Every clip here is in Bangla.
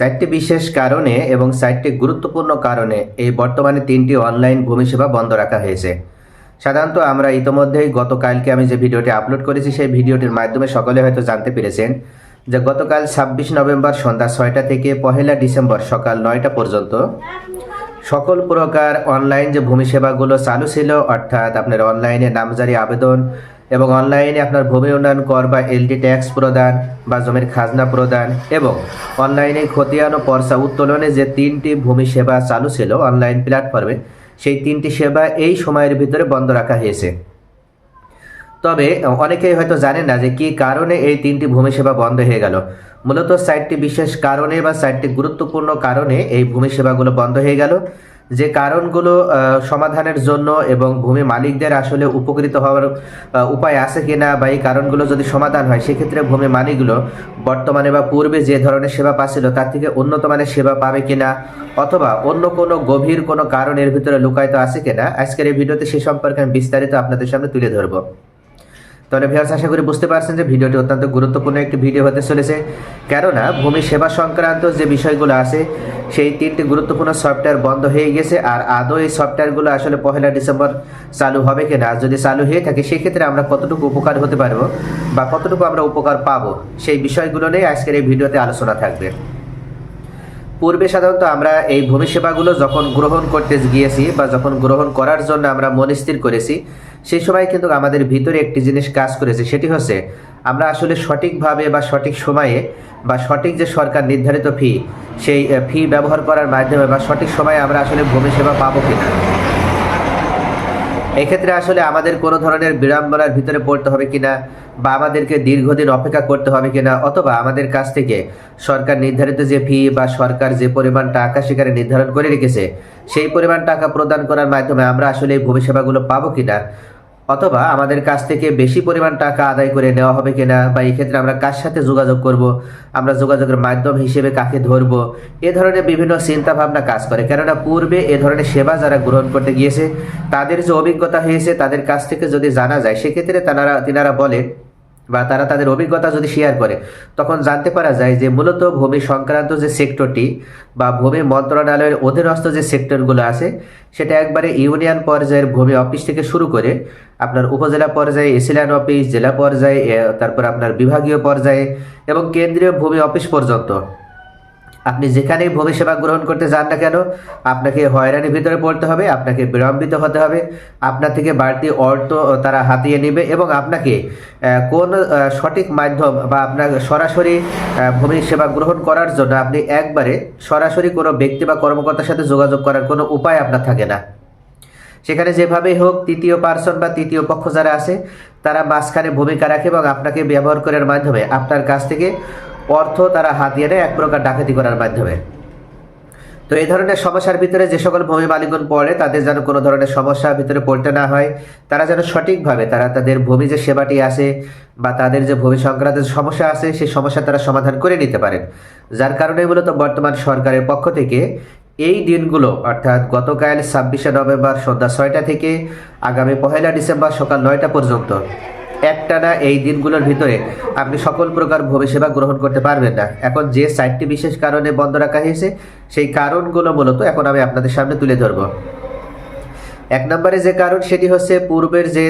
চারটি বিশেষ কারণে এবং চারটি গুরুত্বপূর্ণ কারণে এই বর্তমানে তিনটি অনলাইন ভূমি সেবা বন্ধ রাখা হয়েছে। সাধারণত আমরা ইতোমধ্যেই গতকালকে আমি যে ভিডিওটি আপলোড করেছি, সেই ভিডিওটির মাধ্যমে সকলে হয়তো জানতে পেরেছেন যে গতকাল ছাব্বিশ নভেম্বর সন্ধ্যা ছয়টা থেকে পহেলা ডিসেম্বর সকাল নয়টা পর্যন্ত সকল প্রকার অনলাইন যে ভূমি সেবাগুলো চালু ছিল, অর্থাৎ আপনার অনলাইনে নামজারি আবেদন এবং অনলাইনে আপনার ভূমি উন্নয়ন কর বা এলডি ট্যাক্স প্রদান বা জমির খাজনা প্রদান এবং অনলাইনে খতিয়ান ও পর্চা উত্তোলনে যে তিনটি ভূমি সেবা চালু ছিল অনলাইন প্ল্যাটফর্মে, সেই তিনটি সেবা এই সময়ের ভিতরে বন্ধ রাখা হয়েছে। তবে অনেকেই হয়তো জানেন না যে কি কারণে এই তিনটি ভূমি সেবা বন্ধ হয়ে গেল। মূলত চারটি বিশেষ কারণে বা চারটি গুরুত্বপূর্ণ কারণে এই ভূমি সেবাগুলো বন্ধ হয়ে গেল। যে কারণগুলো সমাধানের জন্য এবং ভূমি মালিকদের আসলে উপকৃত হওয়ার উপায় আছে কিনা বা এই কারণগুলো যদি সমাধান হয়, সেক্ষেত্রে ভূমি মালিকগুলো বর্তমানে বা পূর্বে যে ধরনের সেবা পাচ্ছিল, তার থেকে উন্নত মানের সেবা পাবে কিনা অথবা অন্য কোনো গভীর কোনো কারণ এর ভিতরে লুকায়িত আছে কিনা, আজকের এই ভিডিওতে সে সম্পর্কে আমি বিস্তারিত আপনাদের সামনে তুলে ধরবো। তাহলে ভিউয়ার্স আশা করি বুঝতে পারছেন যে ভিডিওটি অত্যন্ত গুরুত্বপূর্ণ একটি ভিডিও হতে চলেছে। কেননা, ভূমি সেবা সংক্রান্ত যে বিষয়গুলো আছে, সেই তিনটি গুরুত্বপূর্ণ সফটওয়্যার বন্ধ হয়ে গেছে আর আদৌ এই সফটওয়্যারগুলো আসলে পহেলা ডিসেম্বর চালু হবে কিনা যদি চালু হয়ে থাকে, সেক্ষেত্রে আমরা কতটুকু উপকার হতে পারব বা কতটুকু আমরা উপকার পাবো, সেই বিষয়গুলো নিয়ে আজকের এই ভিডিওতে আলোচনা থাকবে। পূর্বে সাধারণত আমরা এই ভূমি সেবাগুলো যখন গ্রহণ করতে গিয়েছি বা যখন গ্রহণ করার জন্য আমরা মনস্থির করেছি, সেই সময় কিন্তু আমাদের ভিতরে একটি জিনিস কাজ করেছে, সেটি হচ্ছে আমরা আসলে সঠিকভাবে বা সঠিক সময়ে বা সঠিক যে সরকার নির্ধারিত ফি সেই ফি ব্যবহার করার মাধ্যমে বা সঠিক সময়ে আমরা আসলে ভূমি সেবা পাবো কিনা। এক্ষেত্রে আসলে আমাদের কোনো ধরনের বিড়ম্বনার ভিতরে পড়তে হবে কিনা বা আমাদেরকে দীর্ঘদিন অপেক্ষা করতে হবে কিনা অথবা আমাদের কাছ থেকে সরকার নির্ধারিত যে ফি বা সরকার যে পরিমাণ টাকা সেখানে নির্ধারণ করে রেখেছে, সেই পরিমাণ টাকা প্রদান করার মাধ্যমে আমরা আসলে এই ভূমি পাবো কিনা? অথবা আমাদের কাছ থেকে বেশি পরিমাণ টাকা আদায় করে নেওয়া হবে কিনা বা এই ক্ষেত্রে আমরা কার সাথে যোগাযোগ করব? আমরা যোগাযোগের মাধ্যম হিসেবে কাকে ধরব? এ ধরনের বিভিন্ন চিন্তা ভাবনা কাজ করে। কেননা পূর্বে এ ধরনের সেবা যারা গ্রহণ করতে গিয়েছে, তাদের যে অভিজ্ঞতা হয়েছে, তাদের কাছ থেকে যদি জানা যায়, সেক্ষেত্রে তারা তিনারা বলেন বা তারা তাদের অভিজ্ঞতা যদি শেয়ার করে, তখন জানতে পারা যায় যে মূলত ভূমি সংক্রান্ত যে সেক্টরটি বা ভূমি মন্ত্রণালয়ের অধীনস্থ যে সেক্টরগুলো আছে, সেটা একবারে ইউনিয়ন পর্যায়ের ভূমি অফিস থেকে শুরু করে আপনার উপজেলা পর্যায়ে এসিলিয়ান অফিস জেলা পর্যায়ে তারপর আপনার বিভাগীয় পর্যায়ে এবং কেন্দ্রীয় ভূমি অফিস পর্যন্ত। আপনি যেখানেই সেবা গ্রহণ করতে যান না কেন, আপনাকে হয়রানির ভিতরে পড়তে হবে, আপনাকে বিলম্বিত হতে হবে, আপনার থেকে বাড়তি অর্থ তারা হাতিয়ে নেবে এবং আপনাকে কোন সঠিক মাধ্যম বা আপনার সরাসরি ভূমি সেবা গ্রহণ করার জন্য আপনি একবারে সরাসরি কোনো ব্যক্তি বা কর্মকর্তার সাথে যোগাযোগ করার কোনো উপায় আপনার থাকে না। সেখানে যেভাবেই হোক তৃতীয় পার্সন বা তৃতীয় পক্ষ যারা আছে, তারা মাঝখানে ভূমিকা রাখে এবং আপনাকে ব্যবহার করার মাধ্যমে আপনার কাছ থেকে অর্থ তারা হাতিয়ে নেয় এক প্রকার ডাকাতি করার মাধ্যমে। তো এই ধরনের সমস্যার ভিতরে যে সকল ভূমি মালিকগণ পড়ে, তাদের যেন কোনো ধরনের সমস্যার ভিতরে পড়তে না হয়, তারা যেন সঠিকভাবে তারা তাদের ভূমি যে সেবাটি আছে বা তাদের যে ভূমি সংক্রান্ত সমস্যা আছে, সেই সমস্যা তারা সমাধান করে নিতে পারেন। যার কারণে মূলত বর্তমান সরকারের পক্ষ থেকে এই দিনগুলো, অর্থাৎ গতকাল ছাব্বিশে নভেম্বর সন্ধ্যা ছয়টা থেকে আগামী পহেলা ডিসেম্বর সকাল নয়টা পর্যন্ত একটানা এই দিনগুলোর ভিতরে আপনি সকল প্রকার ভবিষ্যবা গ্রহণ করতে পারবেন না। এখন যে সাইটটি বিশেষ কারণে বন্ধ রাখা হয়েছে, সেই কারণগুলো মূলত এখন আমি আপনাদের সামনে তুলে ধরবো। এক নম্বরে যে কারণ, সেটি হচ্ছে পূর্বের যে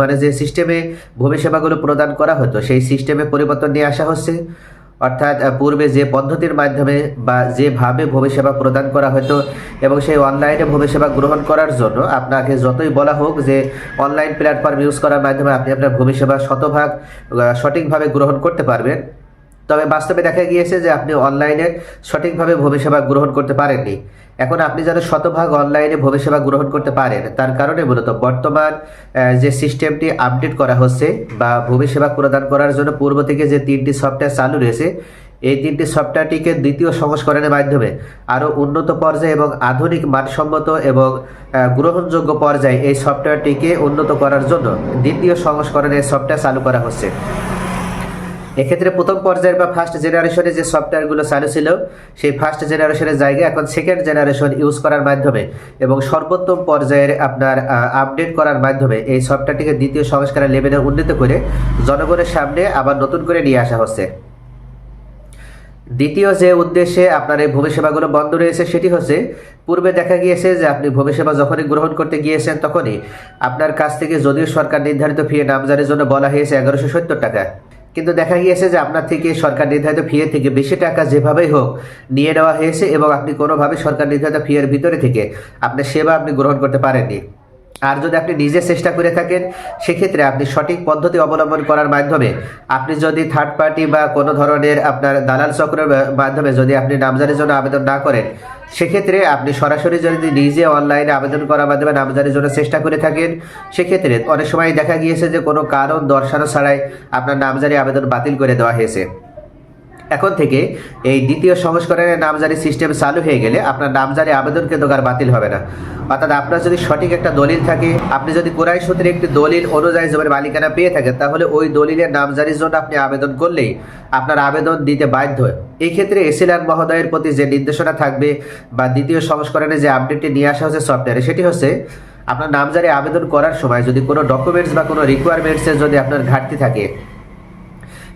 মানে যে সিস্টেমে ভূমি সেবাগুলো প্রদান করা হতো, সেই সিস্টেমে পরিবর্তন নিয়ে আসা হচ্ছে। অর্থাৎ পূর্বে যে পদ্ধতির মাধ্যমে বা যেভাবে ভবিষ্যবা প্রদান করা হতো এবং সেই অনলাইনে ভবিষ্যবা গ্রহণ করার জন্য আপনাকে যতই বলা হোক যে অনলাইন প্ল্যাটফর্ম ইউজ করার মাধ্যমে আপনি আপনার ভবিষ্যবা শতভাগ সঠিকভাবে গ্রহণ করতে পারবেন। তবে বাস্তবে দেখা গিয়েছে যে আপনি অনলাইনে সঠিকভাবে সেবা গ্রহণ করতে পারেননি। এখন আপনি যেন শতভাগ অনলাইনে সেবা গ্রহণ করতে পারেন, তার কারণে মূলত বর্তমান যে সিস্টেমটি আপডেট করা হচ্ছে বা সেবা প্রদান করার জন্য পূর্ব থেকে যে তিনটি সফটওয়্যার চালু রয়েছে, এই তিনটি সফটওয়্যারটিকে দ্বিতীয় সংস্করণের মাধ্যমে আরও উন্নত পর্যায়ে এবং আধুনিক মানসম্মত এবং গ্রহণযোগ্য পর্যায়ে এই সফটওয়্যারটিকে উন্নত করার জন্য দ্বিতীয় সংস্করণের সফটওয়্যার চালু করা হচ্ছে। এক্ষেত্রে প্রথম পর্যায়ের বা ফার্স্ট জেনারেশনে যে সফটওয়্যারগুলো চালু ছিল, সেই ফার্স্ট জেনারেশনের জায়গায় এখন সেকেন্ড জেনারেশন ইউজ করার মাধ্যমে এবং সর্বোত্তম পর্যায়ের আপনার আপডেট করার মাধ্যমে এই সফটওয়্যারটিকে দ্বিতীয় সংস্কারের লেভেলে উন্নীত করে জনগণের সামনে আবার নতুন করে নিয়ে আসা হচ্ছে। দ্বিতীয় যে উদ্দেশ্যে আপনার এই ভূমি সেবাগুলো বন্ধ রয়েছে, সেটি হচ্ছে পূর্বে দেখা গিয়েছে যে আপনি ভূমি সেবা যখনই গ্রহণ করতে গিয়েছেন তখনই আপনার কাছ থেকে যদিও সরকার নির্ধারিত ফি নামজারির জন্য বলা হয়েছে এগারোশো সত্তর টাকা। কিন্তু দেখা গিয়েছে যে আপনার থেকে সরকার নির্ধারিত ফি এর থেকে বেশি টাকা যেভাবেই হোক নিয়ে নেওয়া হয়েছে এবং আপনি কোনোভাবে সরকার নির্ধারিত ফি এর ভিতরে থেকে আপনার সেবা আপনি গ্রহণ করতে পারেননি। আর যদি আপনি নিজে চেষ্টা করে থাকেন, সেক্ষেত্রে আপনি সঠিক পদ্ধতি অবলম্বন করার মাধ্যমে আপনি যদি থার্ড পার্টি বা কোনো ধরনের আপনার দালাল চক্রের মাধ্যমে যদি আপনি নামজারির জন্য আবেদন না করেন সেক্ষেত্রে আপনি সরাসরি যদি নিজে অনলাইনে আবেদন করার মাধ্যমে নামজারির জন্য চেষ্টা করে থাকেন, সেক্ষেত্রে অনেক সময় দেখা গিয়েছে যে কোনো কারণ দর্শানো ছাড়াই আপনার নামজারি আবেদন বাতিল করে দেওয়া হয়েছে। এখন থেকে এই দ্বিতীয় সংস্করণের নামজারি সিস্টেম চালু হয়ে গেলে আপনার নামজারি আবেদন কিন্তু আর বাতিল হবে না। অর্থাৎ আপনার যদি সঠিক একটা দলিল থাকে, আপনি যদি কোরআই সূত্রে একটি দলিল অনুযায়ী জমির মালিকানা পেয়ে থাকেন, তাহলে ওই দলিলের নামজারির জন্য আপনি আবেদন করলেই আপনার আবেদন দিতে বাধ্য এই ক্ষেত্রে এসিলান মহোদয়ের প্রতি যে নির্দেশনা থাকবে বা দ্বিতীয় সংস্করণে যে আপডেটটি নিয়ে আসা হচ্ছে সফটওয়্যারে, সেটি হচ্ছে আপনার নামজারি আবেদন করার সময় যদি কোনো ডকুমেন্টস বা কোনো রিকোয়ারমেন্টসের যদি আপনার ঘাটতি থাকে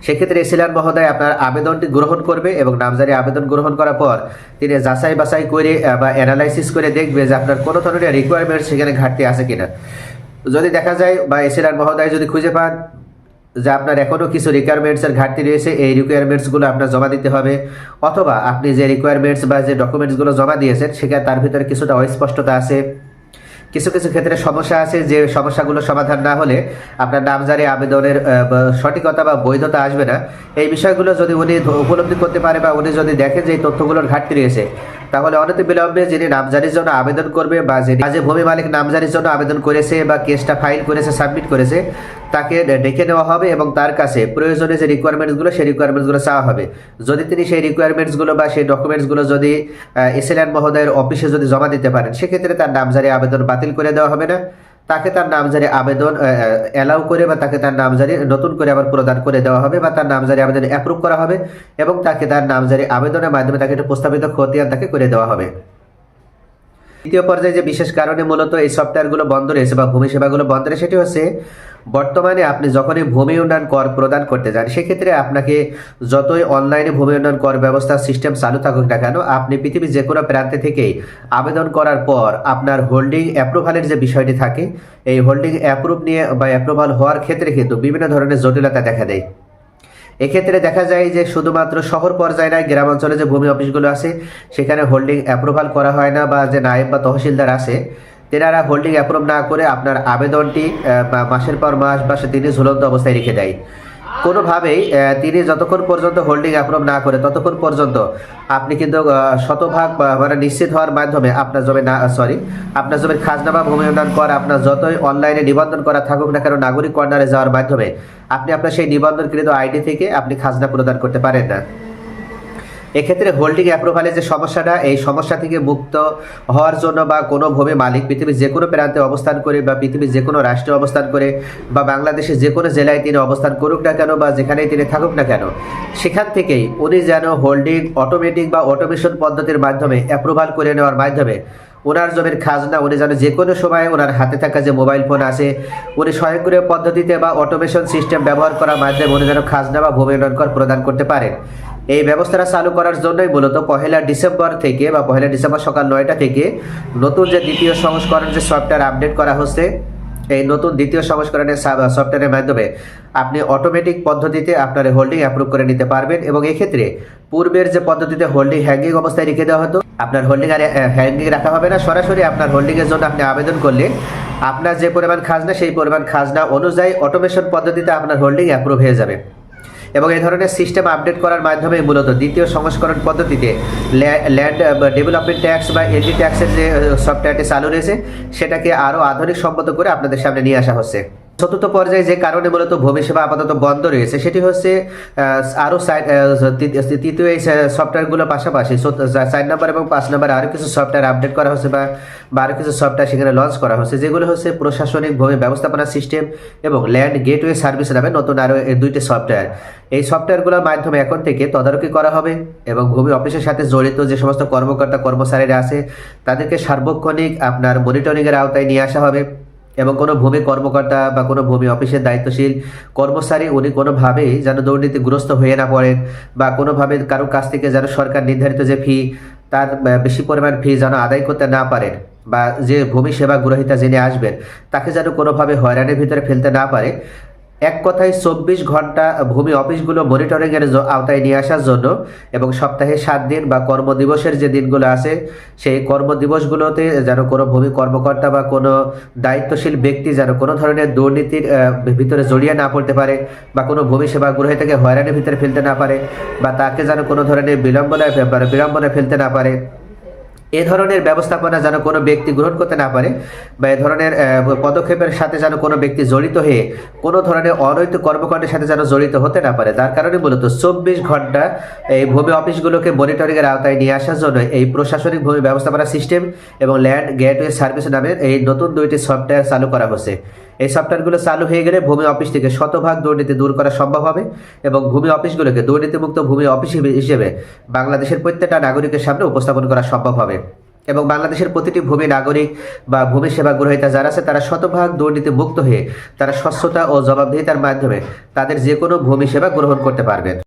সেক্ষেত্রে এসিলান মহোদয় আপনার আবেদনটি গ্রহণ করবে এবং নামজারি আবেদন গ্রহণ করার পর তিনি যাচাই বাছাই করে বা অ্যানালাইসিস করে দেখবে যে আপনার কোনো ধরনের রিকোয়ারমেন্ট সেখানে ঘাটতি আছে কিনা। যদি দেখা যায় বা এসিলান মহোদয় যদি খুঁজে পান যে আপনার এখনও কিছু রিকোয়ারমেন্টসের ঘাটতি রয়েছে, এই রিকোয়ারমেন্টসগুলো আপনার জমা দিতে হবে, অথবা আপনি যে রিকোয়ারমেন্টস বা যে ডকুমেন্টসগুলো জমা দিয়েছেন, সেখানে তার ভিতরে কিছুটা অস্পষ্টতা আছে কিছু কিছু ক্ষেত্রে সমস্যা আছে যে সমস্যাগুলো সমাধান না হলে আপনার নামজারি আবেদনের সঠিকতা বা বৈধতা আসবে না। এই বিষয়গুলো যদি উনি উপলব্ধি করতে পারে বা উনি যদি দেখেন যে এই তথ্যগুলোর ঘাটতি রয়েছে তাহলে অনতি বিলম্বে যিনি নামজারির জন্য আবেদন করবে বা যিনি যে ভূমি মালিক নামজারির জন্য আবেদন করেছে বা কেসটা ফাইল করেছে, সাবমিট করেছে, তাকে ডেকে নেওয়া হবে এবং তার কাছে প্রয়োজনে যে রিকোয়ারমেন্টসগুলো সেই রিকোয়ারমেন্টসগুলো চাওয়া হবে। যদি তিনি সেই রিকোয়ারমেন্টসগুলো বা সেই ডকুমেন্টসগুলো যদি এসএলএন মহোদয়ের অফিসে যদি জমা দিতে পারেন, সেক্ষেত্রে তার নামজারি আবেদন বাতিল করে দেওয়া হবে না। তাকে তার নামজারি আবেদন অ্যালাউ করে বা তাকে তার নামজারি নতুন করে আবার প্রদান করে দেওয়া হবে বা তার নামজারি আবেদন অ্যাপ্রুভ করা হবে এবং তাকে তার নামজারি আবেদনের মাধ্যমে তাকে একটা প্রস্তাবিত খতিয়ান তাকে করে দেওয়া হবে। দ্বিতীয় পর্যায়ে যে বিশেষ কারণে মূলত এই সফটওয়্যারগুলো বন্ধ রয়েছে বা ভূমি সেবাগুলো বন্ধ রয়েছে, সেটি হচ্ছে বর্তমানে আপনি যখনই ভূমি উন্নয়ন কর প্রদান করতে যান, সেক্ষেত্রে আপনাকে যতই অনলাইনে ভূমি উন্নয়ন কর ব্যবস্থা সিস্টেম চালু থাকুক না কেন, আপনি পৃথিবীর যে কোনো প্রান্তে থেকেই আবেদন করার পর আপনার হোল্ডিং অ্যাপ্রুভালের যে বিষয়টি থাকে, এই হোল্ডিং অ্যাপ্রুভ নিয়ে বা অ্যাপ্রুভাল হওয়ার ক্ষেত্রে কিন্তু বিভিন্ন ধরনের জটিলতা দেখা দেয়। এক্ষেত্রে দেখা যায় যে শুধুমাত্র শহর পর্যায়ে নয় গ্রাম অঞ্চলে যে ভূমি অফিসগুলো আছে, সেখানে হোল্ডিং অ্যাপ্রুভাল করা হয় না বা যে নায়েব বা তহসিলদার আছে, তেনারা হোল্ডিং অ্যাপ্রুভ না করে আপনার আবেদনটি মাসের পর মাস বা সে তিনি ঝুলন্ত অবস্থায় রেখে দেয়। কোনোভাবেই তিনি যতক্ষণ পর্যন্ত হোল্ডিং অ্যাপ্রুভ না করে, ততক্ষণ পর্যন্ত আপনি কিন্তু শতভাগ মানে নিশ্চিত হওয়ার মাধ্যমে আপনার জমি না সরি আপনার জমির খাজনা বা ভূমি উন্নয়ন কর, আপনার যতই অনলাইনে নিবন্ধন করা থাকুক না কেন, নাগরিক কর্নারে যাওয়ার মাধ্যমে আপনি আপনার সেই নিবন্ধনকৃত আইডি থেকে আপনি খাজনা প্রদান করতে পারেন না। এক্ষেত্রে হোল্ডিং অ্যাপ্রুভালের যে সমস্যাটা, এই সমস্যা থেকে মুক্ত হওয়ার জন্য বা কোনো ভূমি মালিক পৃথিবীর যে কোনো প্রান্তে অবস্থান করে বা পৃথিবীর যে কোনো রাষ্ট্রে অবস্থান করে বা বাংলাদেশের যে কোনো জেলায় তিনি অবস্থান করুক না কেন বা যেখানেই তিনি থাকুক না কেন, সেখান থেকেই উনি যেন হোল্ডিং অটোমেটিক বা অটোমেশন পদ্ধতির মাধ্যমে অ্যাপ্রুভাল করে নেওয়ার মাধ্যমে ওনার জমির খাজনা উনি যেন যে কোনো সময় ওনার হাতে থাকা যে মোবাইল ফোন আছে, উনি স্বয়ংক্রিয় পদ্ধতিতে বা অটোমেশন সিস্টেম ব্যবহার করার মাধ্যমে উনি যেন খাজনা বা ভূমি কর প্রদান করতে পারেন। এই ব্যবস্থাটা চালু করার জন্যই মূলত পহেলা ডিসেম্বর থেকে বা পহেলা ডিসেম্বর সকাল নয়টা থেকে নতুন যে দ্বিতীয় সংস্করণ যে সফটওয়্যার আপডেট করা হচ্ছে, এই নতুন দ্বিতীয় সংস্করণের সফটওয়্যারের মাধ্যমে আপনি অটোমেটিক পদ্ধতিতে আপনার হোল্ডিং অ্যাপ্রুভ করে নিতে পারবেন এবং এক্ষেত্রে পূর্বের যে পদ্ধতিতে হোল্ডিং হ্যাঙ্গিং অবস্থায় রেখে দেওয়া হতো, আপনার হোল্ডিং আর হ্যাঙ্গিং রাখা হবে না। সরাসরি আপনার হোল্ডিংয়ের জন্য আপনি আবেদন করলে আপনার যে পরিমাণ খাজনা, সেই পরিমাণ খাজনা অনুযায়ী অটোমেশন পদ্ধতিতে আপনার হোল্ডিং অ্যাপ্রুভ হয়ে যাবে। এবং এই ধরনের সিস্টেম আপডেট করার মাধ্যমে মূলত দ্বিতীয় সংস্করণ পদ্ধতিতে ল্যান্ড ডেভেলপমেন্ট ট্যাক্স বা এলডি ট্যাক্সের যে সফটওয়্যারটি চালু রয়েছে, সেটাকে আরও আধুনিক সম্মত করে আপনাদের সামনে নিয়ে আসা হচ্ছে। চতুর্থ পর্যায়ে যে কারণে মূলত ভূমি সেবা আপাতত বন্ধ রয়েছে, সেটি হচ্ছে আরও তৃতীয় এই সফটওয়্যারগুলোর পাশাপাশি চার নম্বর এবং পাঁচ নম্বর আরও কিছু সফটওয়্যার আপডেট করা হচ্ছে বা আরও কিছু সফটওয়্যার সেখানে লঞ্চ করা হচ্ছে, যেগুলো হচ্ছে প্রশাসনিক ভূমি ব্যবস্থাপনা সিস্টেম এবং ল্যান্ড গেটওয়ে সার্ভিস নামে নতুন আরও এই দুইটি সফটওয়্যার। এই সফটওয়্যারগুলোর মাধ্যমে এখন থেকে তদারকি করা হবে এবং ভূমি অফিসের সাথে জড়িত যে সমস্ত কর্মকর্তা কর্মচারীরা আছে, তাদেরকে সার্বক্ষণিক আপনার মনিটরিংয়ের আওতায় নিয়ে আসা হবে। এবং কোনো ভূমি কর্মকর্তা বা কোনো ভূমি অফিসের দায়িত্বশীল কর্মচারী উনি কোনোভাবেই যেন দুর্নীতিগ্রস্ত হয়ে না পড়েন বা কোনোভাবে কারও কাছ থেকে যেন সরকার নির্ধারিত যে ফি তার বেশি পরিমাণ ফি যেন আদায় করতে না পারেন বা যে ভূমি সেবা গ্রহিতা যিনি আসবেন, তাকে যেন কোনোভাবে হয়রানির ভিতরে ফেলতে না পারে। এক কথায় চব্বিশ ঘণ্টা ভূমি অফিসগুলো মনিটরিংয়ের আওতায় নিয়ে আসার জন্য এবং সপ্তাহে সাত দিন বা কর্মদিবসের যে দিনগুলো আছে, সেই কর্মদিবসগুলোতে যেন কোনো ভূমি কর্মকর্তা বা কোনো দায়িত্বশীল ব্যক্তি যেন কোনো ধরনের দুর্নীতির ভিতরে জড়িয়ে না পড়তে পারে বা কোনো ভূমি সেবা থেকে হয়রানির ভিতরে ফেলতে না পারে বা তাকে যেন কোনো ধরনের বিলম্বনায় বিড়ম্বনায় ফেলতে না পারে। এ ধরনের ব্যবস্থাপনা যেন কোনো ব্যক্তি গ্রহণ করতে না পারে বা এ ধরনের পদক্ষেপের সাথে যেন কোনো ব্যক্তি জড়িত হয়ে কোনো ধরনের অনৈতিক কর্মকাণ্ডের সাথে যেন জড়িত হতে না পারে। তার কারণে মূলত চব্বিশ ঘণ্টা এই ভূমি অফিসগুলোকে মনিটরিংয়ের আওতায় নিয়ে আসার জন্য এই প্রশাসনিক ভূমি ব্যবস্থাপনা সিস্টেম এবং ল্যান্ড গেটওয়ে সার্ভিস নামের এই নতুন দুইটি সফটওয়্যার চালু করা হয়েছে এই সফটওয়্যারগুলো চালু হয়ে গেলে ভূমি অফিস থেকে শতভাগ দুর্নীতি দূর করা সম্ভব হবে এবং ভূমি অফিসগুলোকে দুর্নীতিমুক্ত ভূমি অফিস হিসেবে- হিসেবে বাংলাদেশের প্রত্যেকটা নাগরিকের সামনে উপস্থাপন করা সম্ভব হবে। এবং বাংলাদেশের প্রতিটি ভূমি নাগরিক বা ভূমি সেবা গ্রহীতা যারা আছে, তারা শতভাগ দুর্নীতি মুক্ত হয়ে তারা স্বচ্ছতা ও জবাবদিহিতার মাধ্যমে তাদের যে কোনো ভূমি সেবা গ্রহণ করতে পারবেন।